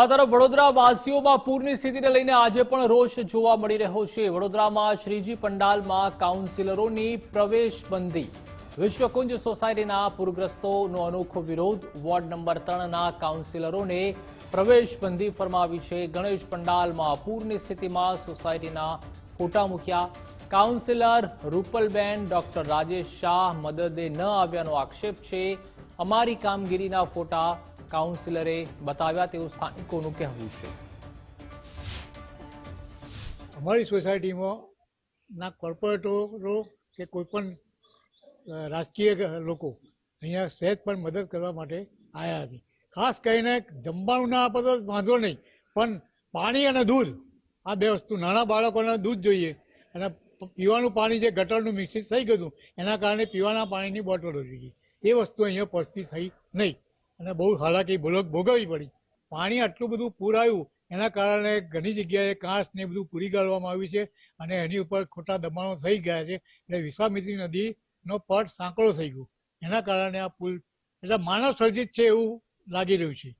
આ તરફ વડોદરાવાસીઓમાં પૂરની સ્થિતિને લઈને આજે પણ રોષ જોવા મળી રહ્યો છે. વડોદરામાં શ્રીજી પંડાલમાં કાઉન્સિલરોની પ્રવેશબંધી. વિશ્વકુંજ સોસાયટીના પૂરગ્રસ્તોનો અનોખો વિરોધ. વોર્ડ નંબર ત્રણના કાઉન્સિલરોને પ્રવેશબંધી ફરમાવી છે. ગણેશ પંડાલમાં પૂરની સ્થિતિમાં સોસાયટીના ફોટા મૂક્યા. કાઉન્સિલર રૂપલબેન, ડોક્ટર રાજેશ શાહ મદદે ન આવ્યાનો આક્ષેપ છે. અમારી કામગીરીના ફોટા કાઉન્સિલરે બતાવ્યા તેવું સ્થાનિકોનું કહેવું છે. અમારી સોસાયટીમાં ના કોર્પોરેટરો કે કોઈ પણ રાજકીય લોકો અહીંયા સહેજ પણ મદદ કરવા માટે આવ્યા હતી ખાસ કરીને જમવાનું ના આપે તો વાંધો નહીં, પણ પાણી અને દૂધ, આ બે વસ્તુ, નાના બાળકોને દૂધ જોઈએ અને પીવાનું પાણી જે ગટરનું મિક્સિંગ થઈ ગયું એના કારણે પીવાના પાણીની બોટલો જોઈએ એ વસ્તુ અહીંયા પહોંચતી થઈ નહીં. અને બહુ હાલાકી ભૂલક ભોગવવી પડી. પાણી આટલું બધું પૂર આવ્યું એના કારણે ઘણી જગ્યાએ કાંસ ને બધું પૂરી ગાળવામાં આવ્યું છે અને એની ઉપર ખોટા દબાણો થઈ ગયા છે. એટલે વિશ્વામિત્રી નદીનો પટ સાંકળો થઈ ગયો. એના કારણે આ પુલ, એટલે માનવ સર્જિત છે એવું લાગી રહ્યું છે.